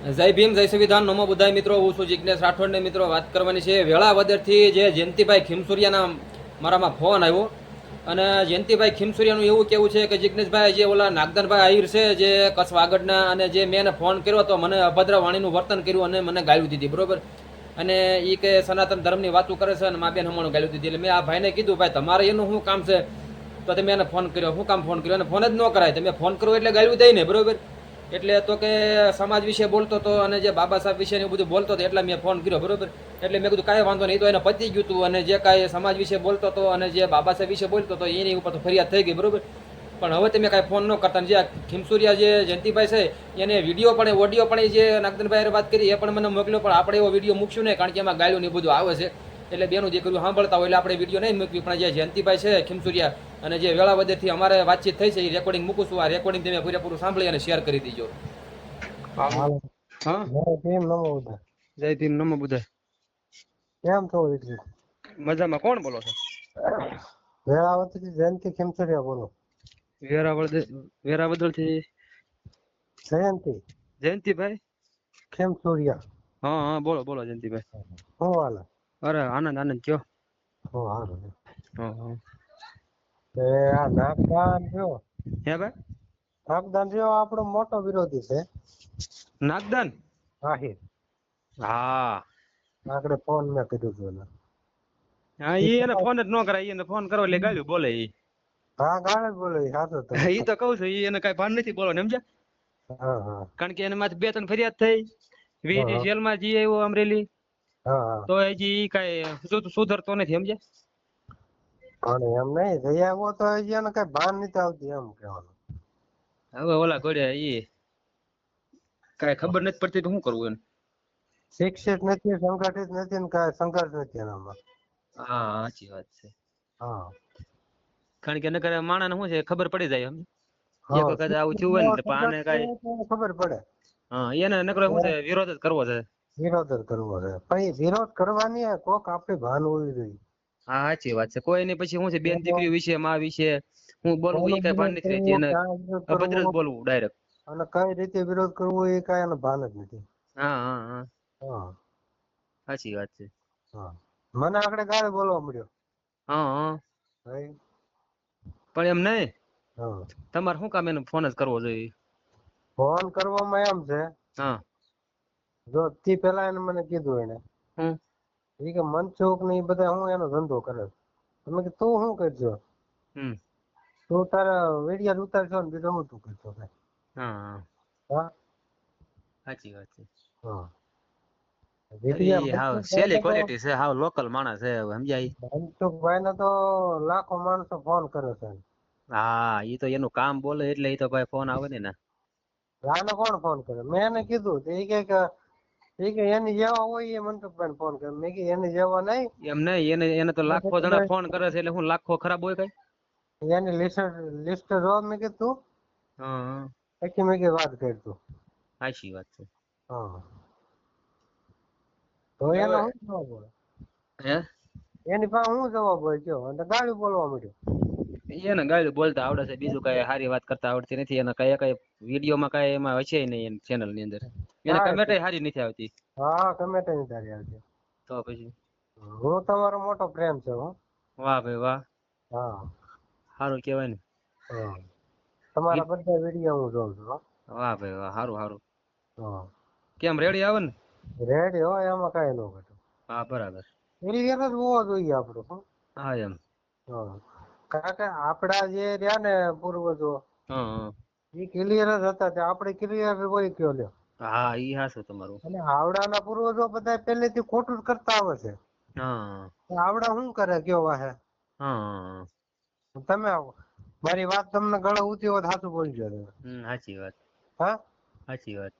જય ભીમ, જય સંવિધાન. નમો બધાય મિત્રો, હું છું જિજ્ઞેશ રાઠોડને મિત્રો વાત કરવાની છે. વેળાવદરથી જે જયંતિભાઈ ખીમસુરિયાના મારામાં ફોન આવ્યો. અને જયંતિભાઈ ખીમસુરિયાનું એવું કેવું છે કે જિજ્ઞેશભાઈ જે ઓલા નાગદનભાઈ આહિર છે, જે કચ્છ વાગડના અને જે મેં એને ફોન કર્યો તો મને અભદ્ર વાણીનું વર્તન કર્યું અને મને ગાળ્યું દીધી, બરોબર? અને એ કે સનાતન ધર્મની વાતો કરે છે અને મા બેન હમણાં ગાળ્યું દીધી. એટલે મેં આ ભાઈને કીધું, ભાઈ, તમારે એનું શું કામ છે? તો તમે એને ફોન કર્યો. શું કામ ફોન કર્યો? અને ફોન જ ન કરાય. તમે ફોન કરો એટલે ગાળ્યું દઈ ને બરોબર? એટલે તો કે સમાજ વિશે બોલતો હતો અને જે બાબા સાહેબ વિશે એવું બધું બોલતો હતો એટલે મેં ફોન કર્યો, બરોબર? એટલે મેં કીધું, કાંઈ વાંધો નહીં, તો એને પતી ગયું હતું અને જે કાંઈ સમાજ વિશે બોલતો હતો અને જે બાબા સાહેબ વિશે બોલતો હતો એની ઉપર તો ફરિયાદ થઈ ગઈ, બરોબર? પણ હવે તમે કાંઈ ફોન ન કરતા જે ખીમસુરિયા જે જયંતિભાઈ છે, એને વીડિયો પણ, ઓડિયો પણ જે નાગદનભાઈ વાત કરી, એ પણ મને મોકલ્યો, પણ આપણે એવો વીડિયો મૂકશું નહીં, કારણ કે એમાં ગાયું ને બધું આવે છે. એટલે બેનું દીકરીઓ સાંભળતા હોય એટલે આપણે વીડિયો નહીં મૂકવી પણ જે જયંતિભાઈ છે ખીમસુરિયા અને જે વેળાવદરથી અમારે વાતચીત થઈ છે એ રેકોર્ડિંગ મૂકું છું. આ રેકોર્ડિંગ તમે પૂરેપૂરું સાંભળી અને શેર કરી દીજો. જય ભીમ નમો બુધાય કેમ છો વિક્રી મજામાં કોણ બોલો છો? વેળાવતી જયંતિ ખેમચરિયા બોલો. વેરાવળ વેરાવદરથી જયંતિ? જયંતિભાઈ? ખેમચોરિયા હા હા બોલો બોલો જયંતિભાઈ. હું હાલે? અરે આનંદ આનંદ કયો? હું હારું હા હા તે આ નાગદાન રહ્યો હે ભાઈ? નાગદાન રહ્યો આપણો મોટો વિરોધી છે. નાગદાન? આહિર. હા. આગળ ફોન મેં કીધું હતું એને. હા ઈ એને ફોન જ ન કરાય એને ફોન કરો એટલે ગાળ્યું બોલે ઈ. હા ગાળે જ બોલે હાચું તો. ઈ તો કહું છું ઈ એને કઈ ભાન નથી બોલો સમજ્યા? હા હા. કારણ કે એને માથે બે ત્રણ ફરિયાદ થઈ. હા. જેલમાં જી આવ્યો અમરેલી. તો હજી કઈ સુધરતો નથી સમજ્યા? પણ એમ નહીં જઈ આવ્યો તો હજી એને કઈ ભાન નથી આવતી એમ કહેવાનું. હવે ઓલા ઘોડ્યા એ કઈ ખબર નથી પડતી તો શું કરવું એને? શિક્ષિત નથી સંગઠિત નથી ને કઈ સંઘર્ષ નથી એનામાં હા સાચી વાત છે. હા. કારણ કે નકર માણસ શું છે ખબર પડી જાય સમજ્યા? એક. વખત આવું થયું હોય ને તો આને કઈ ખબર પડે. હા એને નકર શું છે વિરોધ જ કરવો છે. વિરોધ જ કરવો છે. પણ વિરોધ કરવાની કોક આપણે ભાન હોવી જોઈએ. હા સાચી વાત છે. કોઈ નહીં પછી હું છે બેન દીકરી વિશે માં વિશે હું બોલવું એ કઈ ભાન નથી રહેતી. એને અભદ્ર બોલવું ડાયરેક્ટ. અને કઈ રીતે વિરોધ કરવો એ કઈ એને ભાન જ નથી. હા હા હા. હા. સાચી વાત છે. હા. મને આગળ ગાળે બોલવા મળ્યો. હા હા. પણ એમ નહીં? તમારે શું કામ એનો ફોન જ કરવો જોઈએ? ફોન કરવામાં એમ છે. હા. જો થી પેલા એને મને કીધું એને. હમ. ઈ કે મનસુખ ને એ બધા હું એનો ધંધો કરે. તમે કે તું શું કરજો? હમ. તું તારા વિડિયા ઉતારશો ને બીજું હું તું કરજો ભાઈ હા સાચી વાત છે. હા. ઈ હાવ સેલી ક્વોલિટી છે હાવ લોકલ માણસ છે સમજાય? ઈ? મનસુખભાઈ ને તો લાખો માણસો ફોન કરે છે. હા એ તો એનું કામ બોલે એટલે એ તો ભાઈ ફોન આવે ને. ને કોણ ફોન કરે? મેં એને કીધું તો ઈ કે કે ઈ કે એની જેવા હોય એ મનસુખભાઈ ફોન કરે મેં કીધું એની જેવા નહીં એમ નહીં એને એને તો લાખો જણા ફોન કરે છે એટલે હું લાખો ખરાબ હોય કઈ? એની લિસ્ટ લિસ્ટ જો મેં કીધું. હા હા. પછી મેં કીધું વાત કર તું. સાચી વાત છે. હા. તો એનો શું જવાબ હોય? હે? એની પાસે શું જવાબ હોય? કયો? અને ગાડી બોલવા માંડ્યો એને ગાળું બોલતા આવડે છે બીજું કઈ સારી વાત કરતા આવડતી નથી. એને કઈ કઈ વિડીયોમાં કઈ એમાં હશે નહીં એની ચેનલની અંદર. એને કમેટે સારી નથી આવતી. હા કમેટે તેની તારી આવતી. તો પછી? હું તમારો મોટો પ્રેમ છે હો. વાહ ભાઈ વાહ. હા. સારું કહેવાય ને. તમારા બધા વીડિયો હું જોઉં છું વાહ ભાઈ વાહ સારું સારું હા. કેમ રેડી આવે ને? રેડી હોય એમાં કઈ ન ઘટે. હા બરાબર. ક્લિયર જ હોવો જોઈએ આપણું હો. એમ. હા. કારણ કે આપડા જે રહ્યા ને પૂર્વજો એ ક્લિયર જ હતા આપણે ક્લિયર હોય કયો લ્યો? હા ઈ હાસું તમારું. અને હાવડાના પૂર્વજો બધા પહેલેથી ખોટું જ કરતા આવે છે. હા. હાવડા શું કરે કયો વાહે? હા. તમે આવો. મારી વાત તમને ગળે ઉતી હોય તો સાચું બોલજો તમે હમ સાચી વાત. હા? સાચી વાત.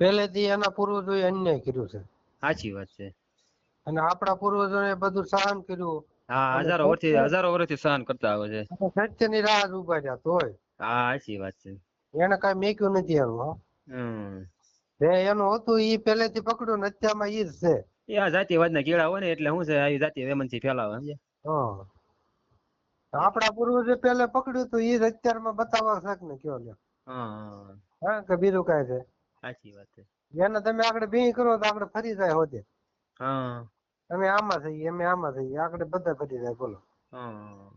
પહેલેથી એના પૂર્વજોએ અન્યાય કર્યું છે. સાચી વાત છે. અને આપણા પૂર્વજોએ બધું સહન કર્યું. હા હજારો વર્ષથી હજારો વર્ષથી સહન કરતા આવે છે. સત્યની રાહ જ ઊભા રહ્યા તોય. હા સાચી વાત છે. એને કઈ મેક્યું નથી એનું હમ. એનું હતું ઈ પહેલેથી પકડ્યું ને અત્યારમાં ઈ જ છે. એ આ જાતિવાદ ના કીડા હોય ને એટલે શું છે આ જાતિ વેમનથી ફેલાવે સમજે આપણા પૂર્વજે પહેલે પકડ્યું હતું ઈ જ અત્યારમાં બતાવવા શક ને કયો લ્યો. હા હા. કે બીજું કાંઈ છે? સાચી વાત છે. એને તમે આગળ બે કરો તો આપણે ફરી જાય હોતે. હા. અમે આમાં થઈએ અમે આમાં થઈએ આગળ બધા ફરી જાય બોલો. હા.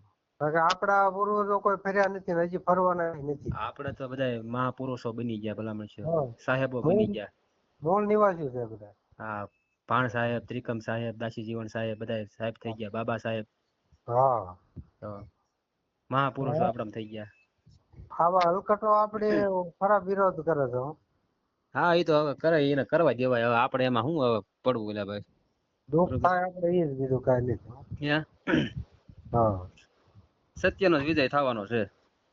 આપડા પૂર્વજો કોઈ ફર્યા નથી હજી ફરવાના નથી. આપણે તો બધા મહાપુરુષો બની ગયા ભલામણ છે. સાહેબો બની ગયા. મૂળ નિવાસી છે બધા. હા ભાણ સાહેબ ત્રિકમ સાહેબ દાસી જીવન સાહેબ બધા સાહેબ થઈ ગયા બાબા સાહેબ. હા. મહાપુરુષો આપણા થઈ ગયા. આવા હલકટો આપણે ખરાબ વિરોધ કરે છે હા. એ તો હવે કરે એને કરવા દેવાય. હવે આપણે એમાં શું હવે પડવું એટલે ભાઈ? દુઃખ થાય આપણે એ જ બીજું કાંઈ નહીં. હો. સત્યનો જ વિજય થવાનો છે.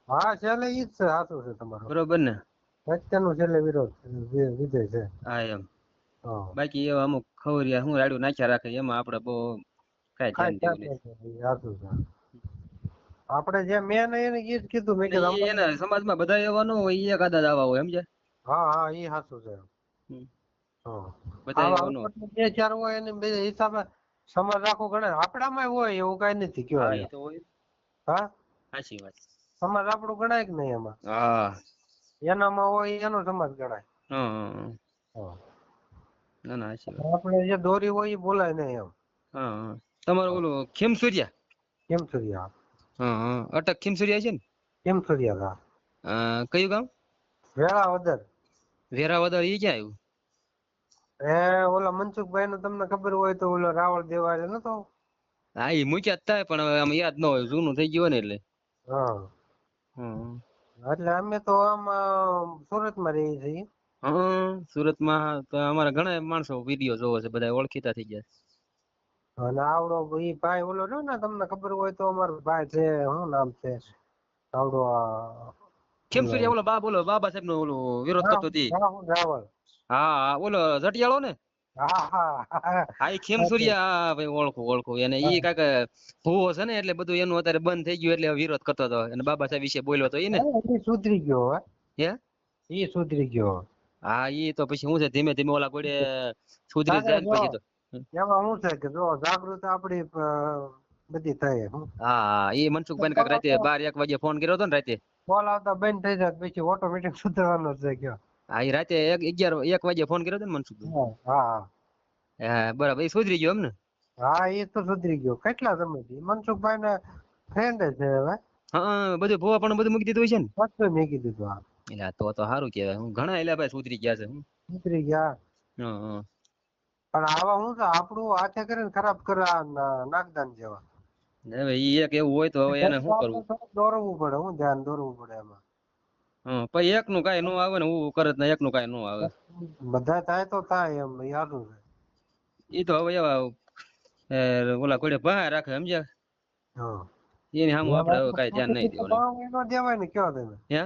હા છેલ્લે ઈ જ છે સાચું છે તમારું. બરોબર ને? સત્યનો છેલ્લે વિરોધ વિજય છે. હા એમ. હા. બાકી એવા અમુક ખવરિયા હું રાડું નાખ્યા રાખે એમાં આપણે બહુ કાંઈ ધ્યાન દેવું સાચું છે આપણે જે મેન એને ઈ જ કીધું મેં કીધું એને સમાજમાં બધા એવા ન હોય આદા જ આવા હોય સમજે હા હા ઈ સાચું છે. બધા એવા ન બે ચાર હોય એને બે હિસાબે સમાજ આખો ગણે આપણામાં હોય એવું કઈ નથી કયો હા. એ સાચી વાત. સમાજ આપણો ગણાય કે નહીં એમાં? હા. એનામાં હોય એનો સમાજ ગણાય. હા. ના ના આપણે જે દોરી હોય એ બોલાય નહીં એમ. હા તમારો ઓલો ખીમસુરિયા? કેમ સૂર્યા હા હા. અટક ખીમસુરિયા છે ને? ખેમસુરિયા સૂર્યા હા કયું ગામ? વેરા વદર વેરાવદર ઈ ક્યાં આવ્યું? એ ઓલા મનસુખભાઈ નું તમને ખબર હોય તો ઓલો રાવળ દેવાય નતો? હા એ મૂક્યા થાય પણ હવે આમ યાદ ન હોય જૂનું થઈ ગયું ને એટલે. હા. એટલે અમે તો આમ સુરતમાં રહીએ છીએ. હા સુરતમાં તો અમારા ઘણા માણસો વીડિયો જોવે છે બધા ઓળખીતા થઈ ગયા. અને આવડો એ ભાઈ ઓલો રહ્યો ને તમને ખબર હોય તો અમારો ભાઈ છે શું નામ છે? આવડો આ ખીમસુરિયા ઓલો બા બોલો બાબા સાહેબ નો ઓલો વિરોધ કરતો હતી હા ઓલો જટિયાળો ને? હા હા. ખેમ હા હા ભાઈ ઓળખું ઓળખું. એને ઈ કાક ભૂવો છે ને એટલે બધું એનું અત્યારે બંધ થઈ ગયું એટલે વિરોધ કરતો હતો. અને બાબા સાહેબ વિશે બોલ્યો હતો ઈ ને સુધરી ગયો હે. એ સુધરી ગયો. હા ઈ તો પછી શું છે ધીમે ધીમે ઓલા ગોળે સુધરી જાય પછી તો. એમાં શું છે કે જો જાગૃત આપડી બધી થાય હા એ મનસુખભાઈ કાક રાતે બાર એક વાગે ફોન કર્યો હતો ને રાતે. કોલ આવતા બંધ થઈ જાય પછી ઓટોમેટિક સુધરવાનો છે કયો. હા એ રાતે એક અગિયાર એક વાગે ફોન કર્યો હતો ને મનસુખભાઈ. હા હા હા. બરાબર. એ સુધરી ગયો એમ ને? હા એ તો સુધરી ગયો. કેટલા સમયથી મનસુખભાઈ ને ફ્રેન્ડ છે હવે. હા બધું ભોવા પણ બધું મૂકી દીધું છે ને? બધું મૂકી દીધું હા. એટલે તો તો સારું કહેવાય. હું ઘણા એલા ભાઈ સુધરી ગયા છે હું. સુધરી ગયા. હા હા. પણ આવા શું તો આપણું હાથે કરીને ખરાબ કરે નાગદાન જેવા. હવે એક એવું હોય તો હવે એને શું કરવું? દોરવું પડે હું ધ્યાન દોરવું પડે એમાં. હા પછી એકનું કાંઈ નો આવે ને હું કરે ને એકનું કાંઈ નો આવે. બધા થાય તો થાય એમ છે. ઈ તો હવે એવા ઓલા કોડે ભા રાખે સમજ્યા? હા. એની સામે આપણે હવે કાંઈ ધ્યાન નહીં દેવાનું. નો દેવાય ને કયો તમે? હે?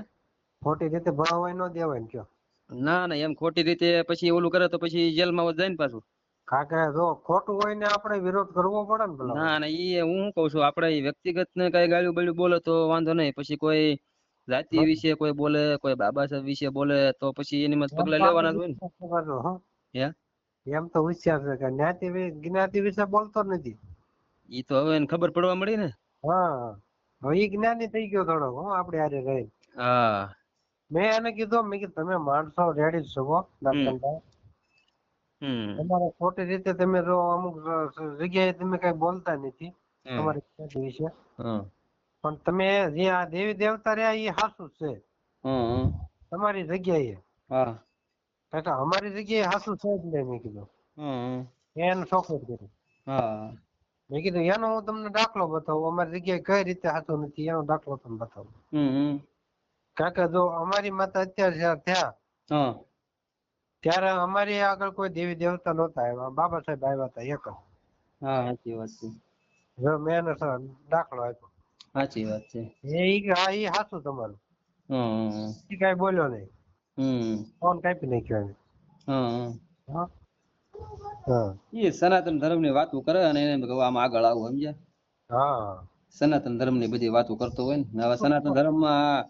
ખોટી રીતે ભણાવવાય નો દેવાય ને કયો? ના ના એમ ખોટી રીતે પછી ઓલું કરે તો પછી જેલમાં જાય ને પાછું. કારણ જો ખોટું હોય ને આપણે વિરોધ કરવો પડે ને ના ના ઈ હું કઉ છું આપણે વ્યક્તિગત ને કઈ ગાળ્યું બાળ્યું બોલે તો વાંધો નહીં. પછી કોઈ જાતિ વિશે કોઈ બોલે કોઈ બાબા સાહેબ વિશે બોલે તો પછી એની મત પગલા લેવાના જ હોય ને. એમ તો હોશિયાર છે કે જ્ઞાતિ જ્ઞાતિ વિશે બોલતો નથી. ઈ તો હવે એને ખબર પડવા મળી ને. હા. હવે ઈ જ્ઞાની થઈ ગયો થોડો હો આપણે આરે રહી હા. મેં એને કીધું મેં કીધું તમે માણસો રેડી છો હમ. તમારે ખોટી રીતે તમે રહો અમુક જગ્યાએ તમે કઈ બોલતા નથી તમારી વિશે. હા. પણ તમે જે આ દેવી દેવતા રહ્યા એ હાસુ છે. તમારી જગ્યાએ. હા. કારણ કે અમારી જગ્યાએ હાસુ છે જ નહીં મેં કીધું. એને કર્યું હા. મેં કીધું એનો હું તમને દાખલો બતાવું. અમારી જગ્યાએ કઈ રીતે હાથો નથી એનો દાખલો તમને બતાવું. કાકા જો અમારી માતા અત્યારે હા. ત્યારે અમારી આગળ કોઈ દેવી દેવતા નહોતા આવ્યા. બાબા સાહેબ આવ્યા હતા એક હા સાચી વાત છે. મેં એને દાખલો આપ્યો. સાચી વાત છે. એ હા એ હાચું તમારું. હમ. કાંઈ બોલ્યો નહીં. હમ. ફોન કાપી નાખ્યો એને. હા. એ સનાતન ધર્મની વાતો કરે અને એને આમ આગળ આવું સમજ્યા? હા. સનાતન ધર્મની બધી વાતો કરતો હોય ને. હવે સનાતન ધર્મમાં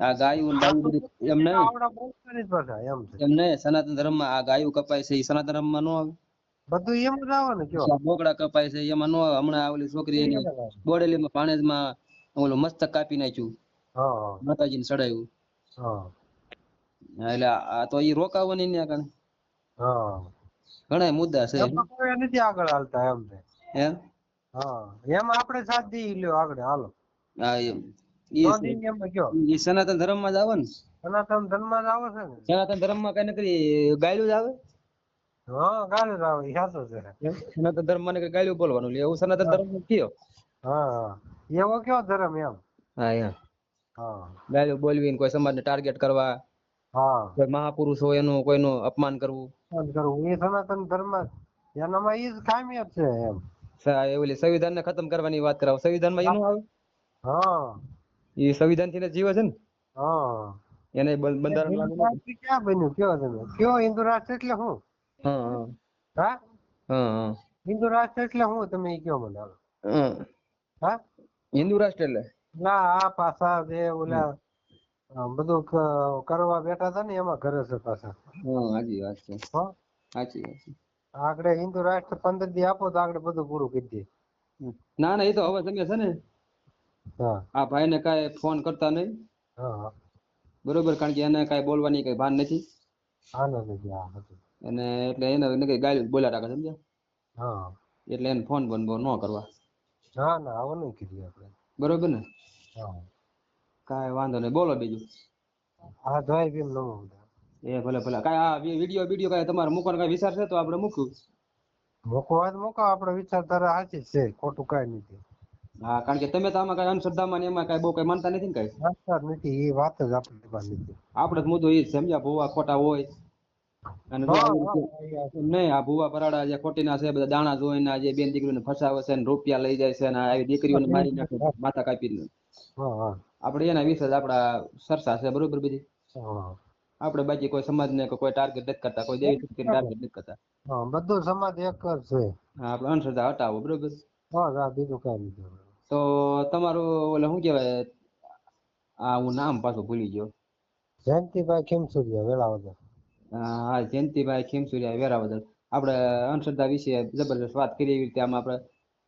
આ ગાયું બધું એમ નહીં. એમ નહીં સનાતન ધર્મમાં આ ગાયું કપાય છે એ સનાતન ધર્મમાં નો આવે. બધું એમ જ આવે ને બોકડા કપાય છે એમાં નો હમણાં આવેલી ઓલી છોકરી એની બોડેલી માં પાણેજમાં ઓલું મસ્તક કાપી નાખ્યું. ચડાવ્યું. હા. હા, એટલે આ તો ઈ રોકાવાની ને હા. ઘણા મુદ્દા છે. નથી આગળ હાલતા એમ એમ? હા. એમાં આપણે સાથ દઈ લ્યો આગળ હાલો. હા એમ. નો કયો. સનાતન ધર્મમાં જ આવે ને? સનાતન ધર્મમાં જ આવે છે ને? સનાતન ધર્મમાં કઈ નકરી ગાયલું જ આવે? હા ગાયલું જ આવે. સાચું છે. સનાતન ધર્મમાં ગાયલું બોલવાનું એવું સનાતન ધર્મ કયો? હા હા. એવો કયો ધર્મ એમ? હા એમ. હા. ગાયલું બોલવી ને કોઈ સમાજને ટાર્ગેટ કરવા હા. કોઈ મહાપુરુષ હોય એનું કોઈનું અપમાન કરવું. અપમાન કરવું. એ સનાતન ધર્મ એનામાં ઈ જ ખામિયત છે એમ. ઓલી સંવિધાનને ખતમ કરવાની વાત કરાવો. સંવિધાનમાં એનું આવે? હા. એ સંવિધાનથી જીવે છે ને? હા. એને બંધારણ. રાષ્ટ્ર ક્યાં બન્યું? કયો તમે કયો હિન્દુ રાષ્ટ્ર એટલે હું? હા હા. હા? હા હા. હિન્દુ રાષ્ટ્ર એટલે હું? તમે કયો મને હા. હા? હિન્દુ રાષ્ટ્ર એટલે? ના આ પાછા જે ઓલા બધું કરવા બેઠા હતા ને એમાં ઘરે છે પાછા. હા સાચી વાત છે. સાચી વાત છે. આગળ હિન્દુ રાષ્ટ્ર પંદર દી આપો તો આગળ બધું પૂરું કરી દે. ના ના એ તો હવે તમે છે ને હા. આ ભાઈ ને કઈ ફોન કરતા નહીં. બરોબર કારણ કે એને કઈ બોલવાની કઈ ભાન નથી. અને એટલે એને કઈ ગાય બોલ્યા રાખે સમજ્યા? હા. એટલે એને ફોન બંધ ન કરવા. ના ના આવું નહીં કીધું આપણે. બરોબર ને? હા. કાંઈ વાંધો નહીં બોલો બીજું. હા જોઈ ભીમ નમો એ ભલે ભલે. કાંઈ આ વીડિયો વીડિયો કાંઈ તમારે મૂકવાનો કાંઈ વિચાર છે તો આપણે મૂક્યું મૂકવા જ મૂકો આપણે વિચારધારા સાચી જ છે ખોટું કાંઈ નથી. હા કારણ કે તમે તો આમાં કાંઈ અંધશ્રદ્ધામાં ને એમાં કાંઈ બહુ કાંઈ માનતા નથી ને કાંઈ? જ નથી એ વાત જ આપણે નથી. આપણે તો મુદ્દો એ જ સમજ્યા ભૂવા ખોટા હોય. અને નહીં આ ભુવા પરાડા જે ખોટીના છે બધા દાણા જોઈને જે બેન દીકરીઓને ફસાવે છે ને રૂપિયા લઈ જાય છે ને આવી દીકરીઓને મારી નાખે માથા કાપીને હા હા. આપણે એના વિશે જ આપણા ચર્ચા છે બરોબર બધી આપણે બાકી કોઈ સમાજને કે કોઈ ટાર્ગેટ નથી કરતા કોઈ દેવી શક્તિને ટાર્ગેટ નથી કરતા. બધું સમાજ એક જ છે. હા આપણે અંધશ્રદ્ધા હટાવો બરોબર? હા બીજું કાંઈ નહીં તો તમારું ઓલે શું કહેવાય આ હું નામ પાછું ભૂલી ગયો. જયંતિભાઈ ખેમસુરિયા વેળાવદર હા જયંતિભાઈ વેરા વેરાવદર આપણે અંધશ્રદ્ધા વિશે જબરજસ્ત વાત કરી એવી રીતે આમાં આપણે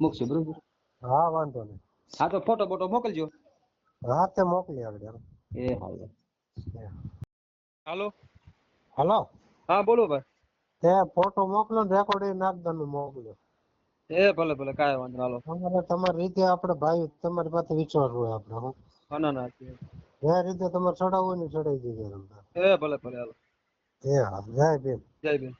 મૂકશું બરોબર? હા વાંધો નહીં. હા તો ફોટો બોટો મોકલજો. રાતે મોકલી આપણે એ હાલો હાલો? હલો? હા બોલો ભાઈ. તે ફોટો મોકલો રેકોર્ડિંગ નાખવાનું મોકલો. એ ભલે ભલે કાંઈ વાંધો હાલો. તમારે તમારી રીતે આપણે ભાઈ તમારી પાસે વિચારવું હોય આપણે હું. હા ના ના જે રીતે તમારે ચડાવવું હોય ને ચડાવી દીધે એ ભલે ભલે હાલો. એ હા જય ભીમ જય ભીમ.